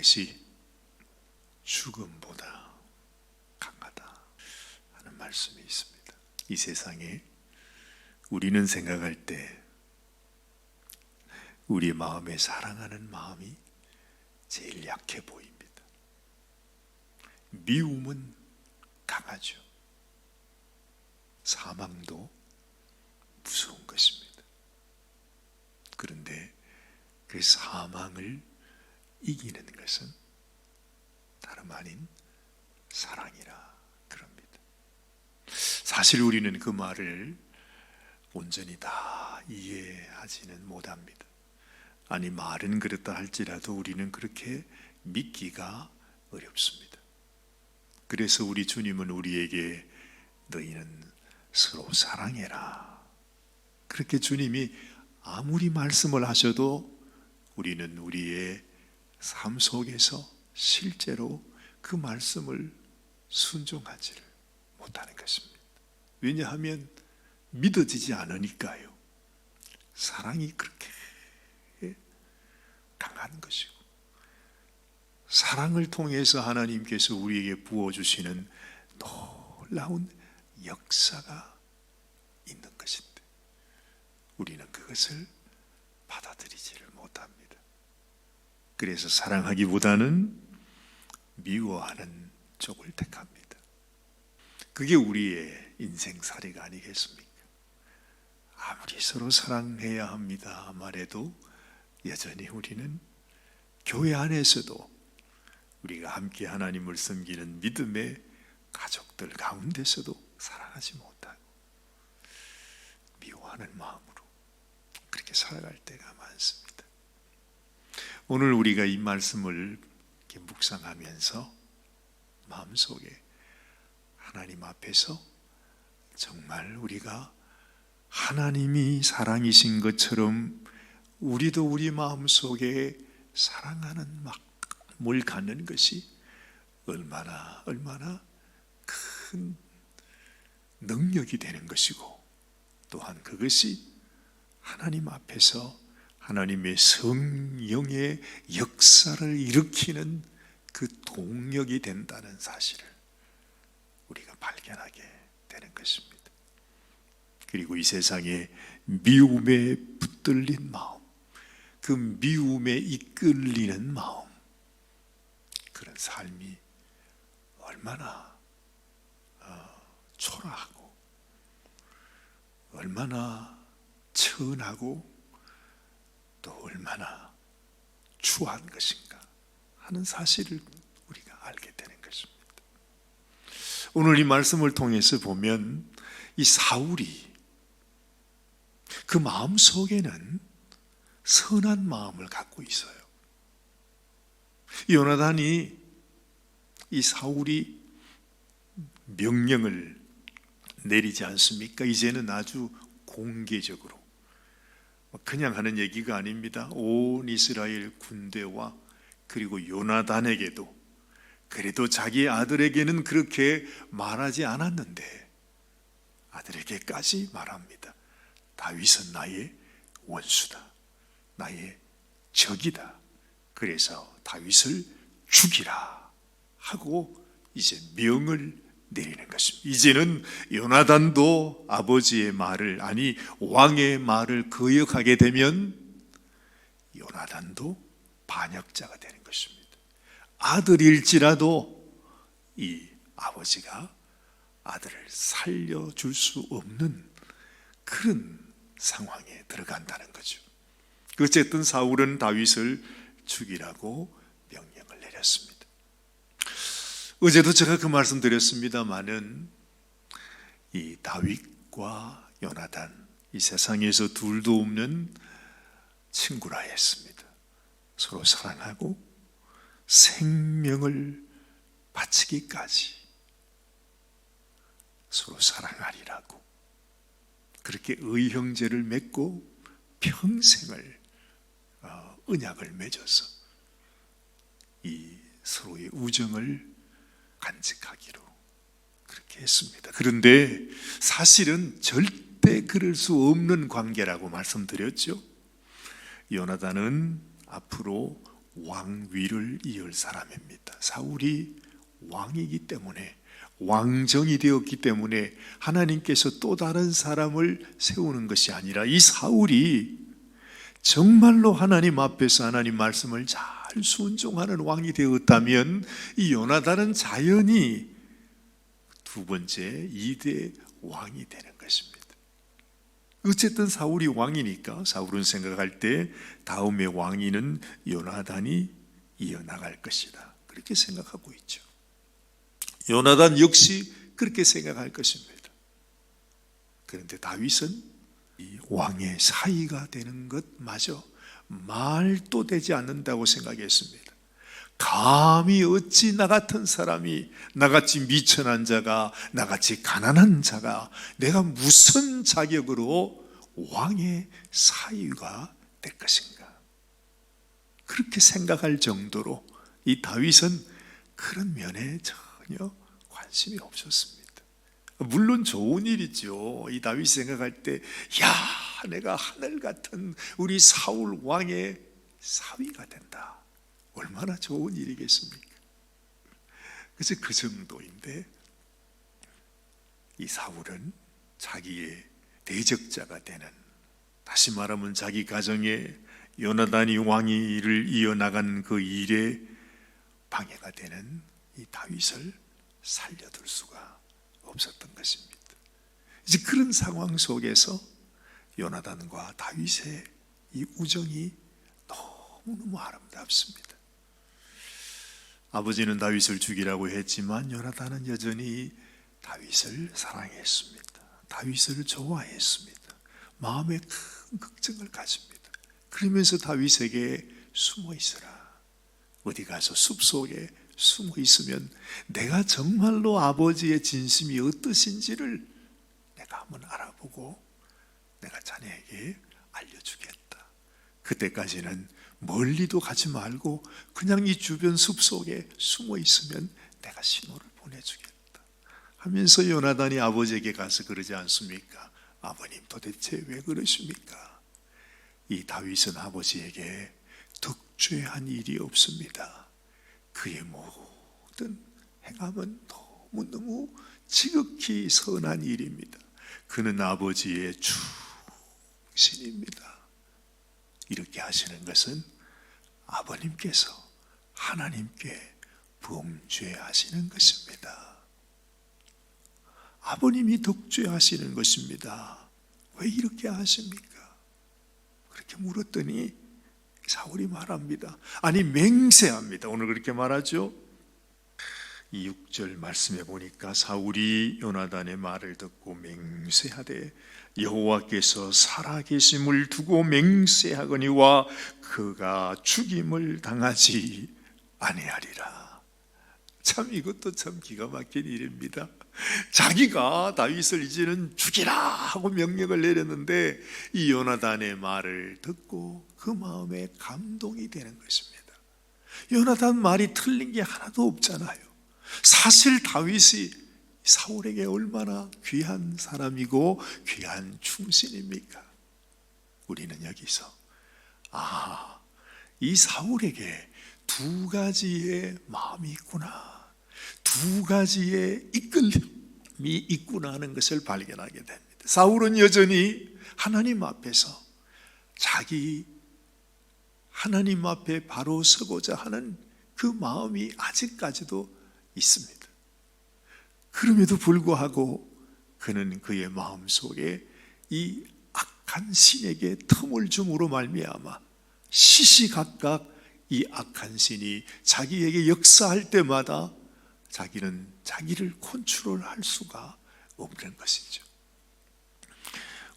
것이 죽음보다 강하다 하는 말씀이 있습니다. 이 세상에 우리는 생각할 때 우리 마음에 사랑하는 마음이 제일 약해 보입니다. 미움은 강하죠. 사망도 무서운 것입니다. 그런데 그 사망을 이기는 것은 다름 아닌 사랑이라 그럽니다. 사실 우리는 그 말을 온전히 다 이해하지는 못합니다. 아니, 말은 그렇다 할지라도 우리는 그렇게 믿기가 어렵습니다. 그래서 우리 주님은 우리에게 너희는 서로 사랑해라. 그렇게 주님이 아무리 말씀을 하셔도 우리는 우리의 삶 속에서 실제로 그 말씀을 순종하지를 못하는 것입니다. 왜냐하면 믿어지지 않으니까요. 사랑이 그렇게 강한 것이고, 사랑을 통해서 하나님께서 우리에게 부어주시는 놀라운 역사가 있는 것인데, 우리는 그것을 받아들이지를. 그래서 사랑하기보다는 미워하는 쪽을 택합니다. 그게 우리의 인생살이가 아니겠습니까? 아무리 서로 사랑해야 합니다 말해도 여전히 우리는 교회 안에서도 우리가 함께 하나님을 섬기는 믿음의 가족들 가운데서도 사랑하지 못하고 미워하는 마음으로 그렇게 살아갈 때가 많습니다. 오늘 우리가 이 말씀을 묵상하면서 마음속에 하나님 앞에서 정말 우리가 하나님이 사랑이신 것처럼 우리도 우리 마음속에 사랑하는 마음을 갖는 것이 얼마나 얼마나 큰 능력이 되는 것이고 또한 그것이 하나님 앞에서 하나님의 성령의 역사를 일으키는 그 동력이 된다는 사실을 우리가 발견하게 되는 것입니다. 그리고 이 세상에 미움에 붙들린 마음, 그 미움에 이끌리는 마음, 그런 삶이 얼마나 어, 초라하고 얼마나 천하고 또 얼마나 추한 것인가 하는 사실을 우리가 알게 되는 것입니다. 오늘 이 말씀을 통해서 보면 이 사울이 그 마음 속에는 선한 마음을 갖고 있어요. 요나단이 이 사울이 명령을 내리지 않습니까? 이제는 아주 공개적으로 그냥 하는 얘기가 아닙니다. 온 이스라엘 군대와 그리고 요나단에게도 그래도 자기 아들에게는 그렇게 말하지 않았는데 아들에게까지 말합니다. 다윗은 나의 원수다. 나의 적이다. 그래서 다윗을 죽이라 하고 이제 명을 내리는 것입니다. 이제는 요나단도 아버지의 말을 아니 왕의 말을 거역하게 되면 요나단도 반역자가 되는 것입니다. 아들일지라도 이 아버지가 아들을 살려줄 수 없는 그런 상황에 들어간다는 거죠. 어쨌든 사울은 다윗을 죽이라고 명령을 내렸습니다. 어제도 제가 그 말씀 드렸습니다만은 이 다윗과 요나단 이 세상에서 둘도 없는 친구라 했습니다. 서로 사랑하고 생명을 바치기까지 서로 사랑하리라고 그렇게 의형제를 맺고 평생을 어, 언약을 맺어서 이 서로의 우정을 간직하기로 그렇게 했습니다. 그런데 사실은 절대 그럴 수 없는 관계라고 말씀드렸죠. 요나단은 앞으로 왕위를 이을 사람입니다. 사울이 왕이기 때문에 왕정이 되었기 때문에 하나님께서 또 다른 사람을 세우는 것이 아니라 이 사울이 정말로 하나님 앞에서 하나님 말씀을 잘 순종하는 왕이 되었다면 이 요나단은 자연히 두 번째 이대 왕이 되는 것입니다. 어쨌든 사울이 왕이니까 사울은 생각할 때 다음의 왕위는 요나단이 이어나갈 것이다. 그렇게 생각하고 있죠. 요나단 역시 그렇게 생각할 것입니다. 그런데 다윗은 이 왕의 사이가 되는 것마저 말도 되지 않는다고 생각했습니다. 감히 어찌 나 같은 사람이 나같이 미천한 자가 나같이 가난한 자가 내가 무슨 자격으로 왕의 사위가 될 것인가 그렇게 생각할 정도로 이 다윗은 그런 면에 전혀 관심이 없었습니다. 물론 좋은 일이죠. 이 다윗 생각할 때, 야, 내가 하늘 같은 우리 사울 왕의 사위가 된다. 얼마나 좋은 일이겠습니까? 그래서 그 정도인데, 이 사울은 자기의 대적자가 되는, 다시 말하면 자기 가정에 요나단이 왕위를 이어나간 그 일에 방해가 되는 이 다윗을 살려둘 수가 없었던 것입니다. 이제 그런 상황 속에서 요나단과 다윗의 이 우정이 너무너무 아름답습니다. 아버지는 다윗을 죽이라고 했지만 요나단은 여전히 다윗을 사랑했습니다. 다윗을 좋아했습니다. 마음에 큰 걱정을 가집니다. 그러면서 다윗에게 숨어 있어라. 어디 가서 숲 속에 숨어 있으면 내가 정말로 아버지의 진심이 어떠신지를 내가 한번 알아보고 내가 자네에게 알려주겠다. 그때까지는 멀리도 가지 말고 그냥 이 주변 숲 속에 숨어 있으면 내가 신호를 보내주겠다. 하면서 요나단이 아버지에게 가서 그러지 않습니까? 아버님 도대체 왜 그러십니까? 이 다윗은 아버지에게 득죄한 일이 없습니다. 그의 모든 행함은 너무너무 지극히 선한 일입니다. 그는 아버지의 충 신입니다. 이렇게 하시는 것은 아버님께서 하나님께 범죄하시는 것입니다. 아버님이 덕죄하시는 것입니다. 왜 이렇게 하십니까? 그렇게 물었더니 사울이 말합니다. 아니 맹세합니다. 오늘 그렇게 말하죠. 이 6절 말씀해 보니까 사울이 요나단의 말을 듣고 맹세하되 여호와께서 살아계심을 두고 맹세하거니와 그가 죽임을 당하지 아니하리라. 참 이것도 참 기가 막힌 일입니다. 자기가 다윗을 이제는 죽이라 하고 명령을 내렸는데 이 요나단의 말을 듣고 그 마음에 감동이 되는 것입니다. 요나단 말이 틀린 게 하나도 없잖아요. 사실 다윗이 사울에게 얼마나 귀한 사람이고 귀한 충신입니까? 우리는 여기서 아, 이 사울에게 두 가지의 마음이 있구나. 두 가지의 이끌림이 있구나 하는 것을 발견하게 됩니다. 사울은 여전히 하나님 앞에서 자기 하나님 앞에 바로 서고자 하는 그 마음이 아직까지도 있습니다. 그럼에도 불구하고 그는 그의 마음 속에 이 악한 신에게 틈을 줌으로 말미암아 시시각각 이 악한 신이 자기에게 역사할 때마다 자기는 자기를 컨트롤할 수가 없는 것이죠.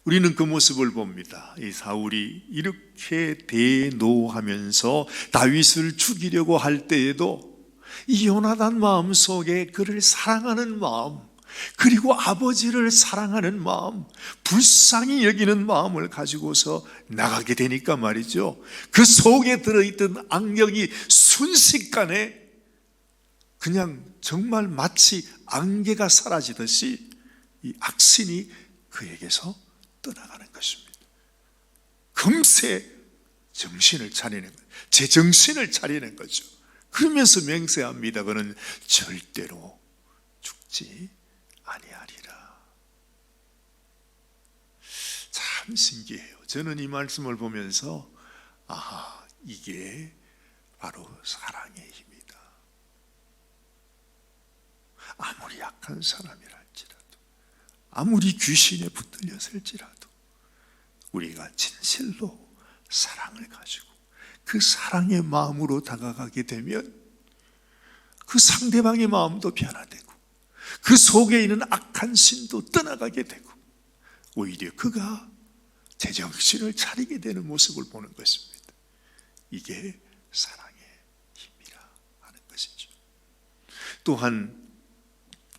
우리는 그 모습을 봅니다. 이 사울이 이렇게 대노하면서 다윗을 죽이려고 할 때에도 이 요나단 마음 속에 그를 사랑하는 마음, 그리고 아버지를 사랑하는 마음, 불쌍히 여기는 마음을 가지고서 나가게 되니까 말이죠. 그 속에 들어있던 악령이 순식간에 그냥 정말 마치 안개가 사라지듯이 이 악신이 그에게서 떠나가는 것입니다. 금세 정신을 차리는 거죠. 제 정신을 차리는 거죠. 그러면서 맹세합니다. 그는 절대로 죽지 아니하리라. 참 신기해요. 저는 이 말씀을 보면서 아 이게 바로 사랑의 힘이다. 아무리 약한 사람이랄지라도 아무리 귀신에 붙들렸을지라도 우리가 진실로 사랑을 가지고 그 사랑의 마음으로 다가가게 되면 그 상대방의 마음도 변화되고 그 속에 있는 악한 신도 떠나가게 되고 오히려 그가 제정신을 차리게 되는 모습을 보는 것입니다. 이게 사랑의 힘이라 하는 것이죠. 또한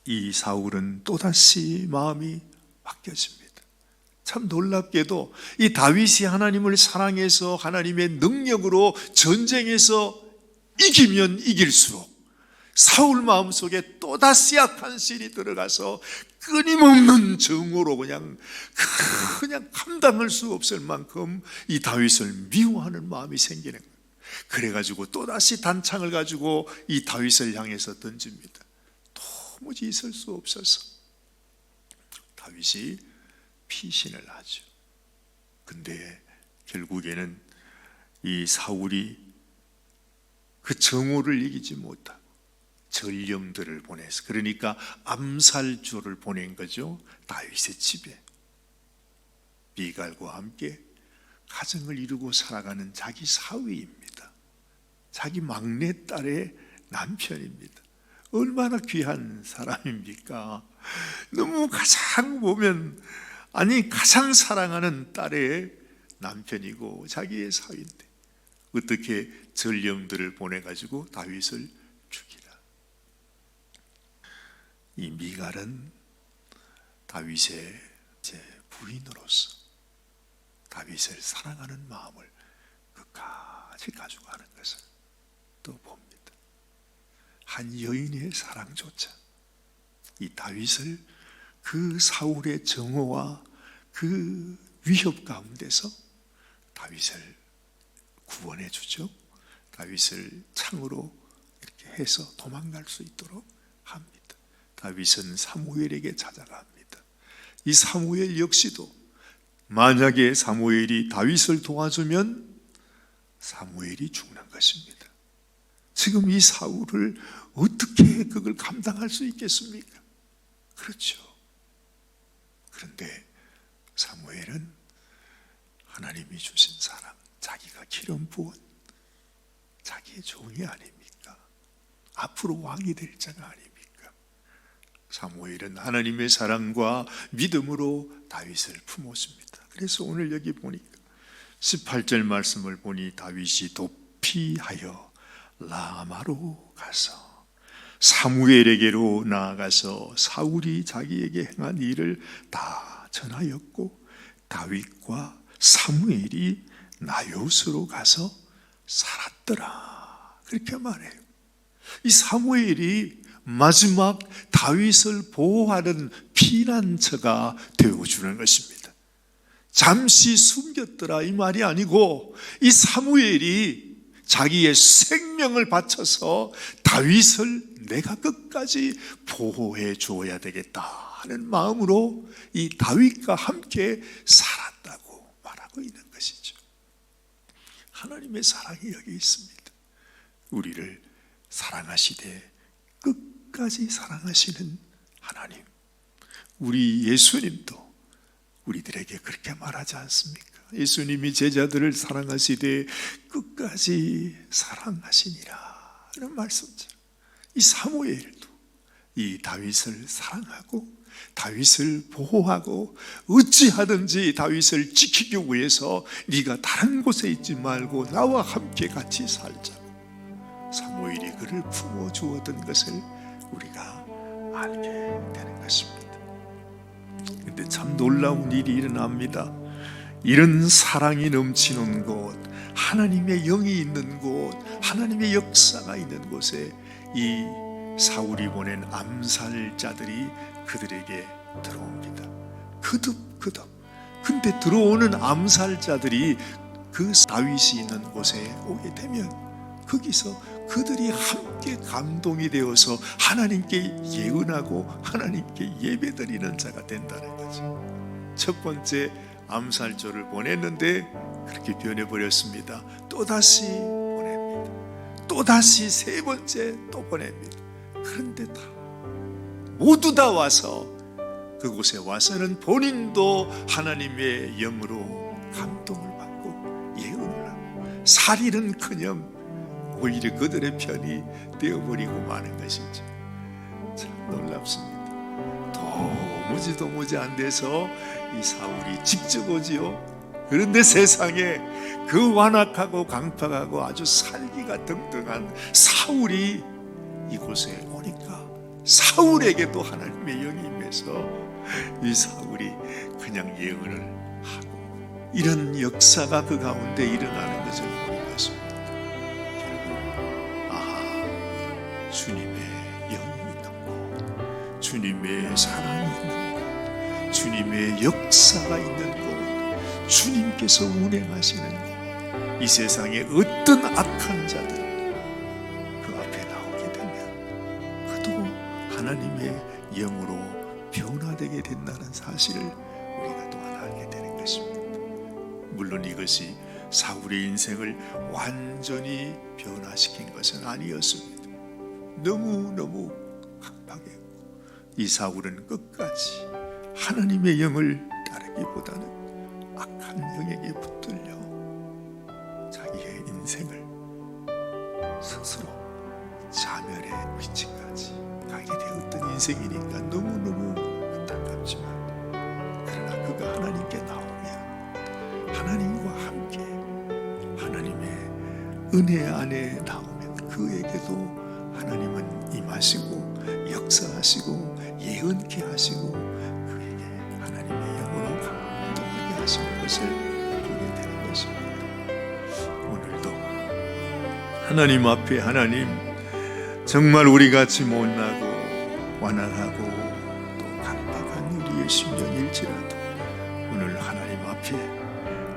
이 사울은 또다시 마음이 바뀌어집니다. 참 놀랍게도 이 다윗이 하나님을 사랑해서 하나님의 능력으로 전쟁에서 이기면 이길수록 사울 마음속에 또다시 악한 신이 들어가서 끊임없는 정오로 그냥 그냥 감당할 수 없을 만큼 이 다윗을 미워하는 마음이 생기는 거예요. 그래가지고 또다시 단창을 가지고 이 다윗을 향해서 던집니다. 도무지 있을 수 없어서 다윗이 피신을 하죠. 근데 결국에는 이 사울이 그 정오를 이기지 못하고 전령들을 보내서 그러니까 암살조를 보낸 거죠. 다윗의 집에 미갈과 함께 가정을 이루고 살아가는 자기 사위입니다. 자기 막내 딸의 남편입니다. 얼마나 귀한 사람입니까? 너무 가장 보면 아니 가장 사랑하는 딸의 남편이고 자기의 사위인데 어떻게 전령들을 보내 가지고 다윗을 죽이라. 이 미갈은 다윗의 제 부인으로서 다윗을 사랑하는 마음을 끝까지 가지고 가는 것을 또 봅니다. 한 여인의 사랑조차 이 다윗을 그 사울의 정오와 그 위협 가운데서 다윗을 구원해 주죠. 다윗을 창으로 이렇게 해서 도망갈 수 있도록 합니다. 다윗은 사무엘에게 찾아갑니다. 이 사무엘 역시도 만약에 사무엘이 다윗을 도와주면 사무엘이 죽는 것입니다. 지금 이 사울을 어떻게 그걸 감당할 수 있겠습니까? 그렇죠. 그런데 사무엘은 하나님이 주신 사랑, 자기가 기름 부은 자기의 종이 아닙니까? 앞으로 왕이 될 자가 아닙니까? 사무엘은 하나님의 사랑과 믿음으로 다윗을 품었습니다. 그래서 오늘 여기 보니까 18절 말씀을 보니 다윗이 도피하여 라마로 가서 사무엘에게로 나아가서 사울이 자기에게 행한 일을 다 전하였고 다윗과 사무엘이 나요스로 가서 살았더라. 그렇게 말해요. 이 사무엘이 마지막 다윗을 보호하는 피난처가 되어주는 것입니다. 잠시 숨겼더라 이 말이 아니고 이 사무엘이 자기의 생명을 바쳐서 다윗을 내가 끝까지 보호해 주어야 되겠다 하는 마음으로 이 다윗과 함께 살았다고 말하고 있는 것이죠. 하나님의 사랑이 여기 있습니다. 우리를 사랑하시되 끝까지 사랑하시는 하나님. 우리 예수님도 우리들에게 그렇게 말하지 않습니까? 예수님이 제자들을 사랑하시되 끝까지 사랑하시니라 하는 말씀죠. 이 사무엘도 이 다윗을 사랑하고 다윗을 보호하고 어찌하든지 다윗을 지키기 위해서 네가 다른 곳에 있지 말고 나와 함께 같이 살자. 사무엘이 그를 품어 주었던 것을 우리가 알게 되는 것입니다. 근데 참 놀라운 일이 일어납니다. 이런 사랑이 넘치는 곳, 하나님의 영이 있는 곳, 하나님의 역사가 있는 곳에 이 사울이 보낸 암살자들이 그들에게 들어옵니다. 그득그득. 근데 들어오는 암살자들이 그 다윗이 있는 곳에 오게 되면 거기서 그들이 함께 감동이 되어서 하나님께 예언하고 하나님께 예배드리는 자가 된다는 거죠. 첫 번째 암살조를 보냈는데 그렇게 변해버렸습니다. 또다시. 또다시 세 번째 또 보냅니다. 그런데 다 모두 다 와서 그곳에 와서는 본인도 하나님의 영으로 감동을 받고 예언을 하고 살인은커녕 오히려 그들의 편이 되어버리고 마는 것이죠. 참 놀랍습니다. 도무지 도무지 안 돼서 이 사울이 직접 오지요. 그런데 세상에 그 완악하고 강팍하고 아주 살기가 등등한 사울이 이곳에 오니까 사울에게도 하나님의 영이 임해서 이 사울이 그냥 예언을 하고 이런 역사가 그 가운데 일어나는 것을 보는 것입니다. 결국 아 주님의 영이 있는 곳, 주님의 사랑이 있는 곳, 주님의 역사가 있는 곳, 주님께서 운행하시는 곳, 이 세상에 어떤 악한 자들 그 앞에 나오게 되면 그도 하나님의 영으로 변화되게 된다는 사실을 우리가 또한 알게 되는 것입니다. 물론 이것이 사울의 인생을 완전히 변화시킨 것은 아니었습니다. 너무너무 강박했고 이 사울은 끝까지 하나님의 영을 따르기보다는 악한 영에게 붙들려 자기의 인생을 스스로 자멸의 위치까지 가게 되었던 인생이니까 너무너무 안타깝지만 그러나 그가 하나님께 나오면 하나님과 함께 하나님의 은혜 안에 나오면 그에게도 하나님은 임하시고 역사하시고 예언케 하시고 것을 보게 되는 것입니다. 오늘도 하나님 앞에 하나님 정말 우리 같이 못나고 완악하고 또 강박한 우리의 심령일지라도 오늘 하나님 앞에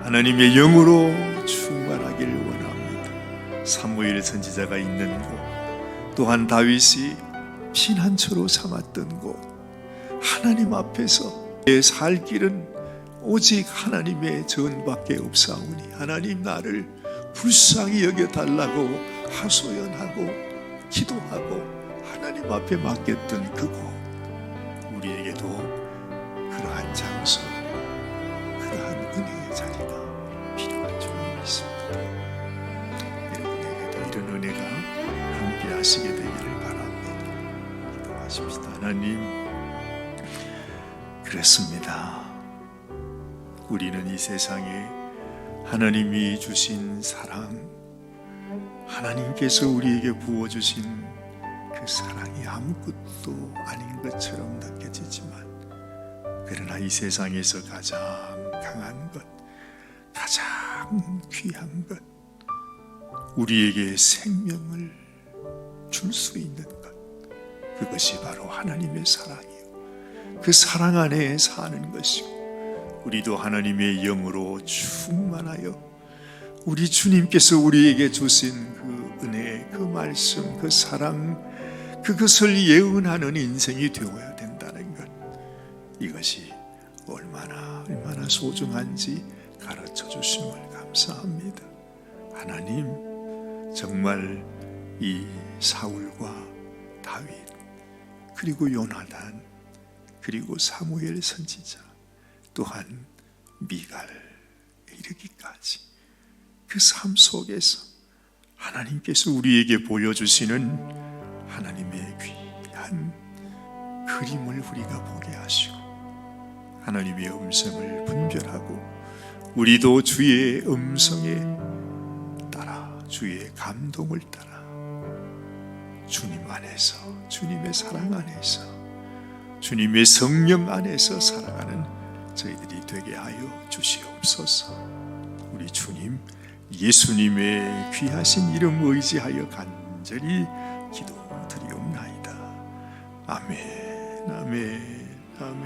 하나님의 영으로 충만하기를 원합니다. 사무엘 선지자가 있는 곳 또한 다윗이 피난처로 삼았던 곳 하나님 앞에서 내 살 길은 오직 하나님의 전밖에 없사오니 하나님 나를 불쌍히 여겨 달라고 하소연하고 기도하고 하나님 앞에 맡겼던 그곳 우리에게도 그러한 장소 그러한 은혜의 자리가 필요한 줄 믿습니다. 여러분에게도 이런 은혜가 함께 하시게 되기를 바랍니다. 기도하십시다. 하나님 그렇습니다 우리는 이 세상에 하나님이 주신 사랑 하나님께서 우리에게 부어주신 그 사랑이 아무것도 아닌 것처럼 느껴지지만 그러나 이 세상에서 가장 강한 것 가장 귀한 것 우리에게 생명을 줄 수 있는 것 그것이 바로 하나님의 사랑이요. 그 사랑 안에 사는 것이고 우리도 하나님의 영으로 충만하여 우리 주님께서 우리에게 주신 그 은혜, 그 말씀, 그 사랑, 그것을 예언하는 인생이 되어야 된다는 것. 이것이 얼마나, 얼마나 소중한지 가르쳐 주심을 감사합니다. 하나님, 정말 이 사울과 다윗, 그리고 요나단, 그리고 사무엘 선지자, 또한 미갈에 이르기까지 그 삶 속에서 하나님께서 우리에게 보여주시는 하나님의 귀한 그림을 우리가 보게 하시고 하나님의 음성을 분별하고 우리도 주의 음성에 따라 주의 감동을 따라 주님 안에서 주님의 사랑 안에서 주님의 성령 안에서 살아가는 저희들이 되게 하여 주시옵소서. 우리 주님 예수님의 귀하신 이름 의지하여 간절히 기도드리옵나이다. 아멘. 아멘. 아멘.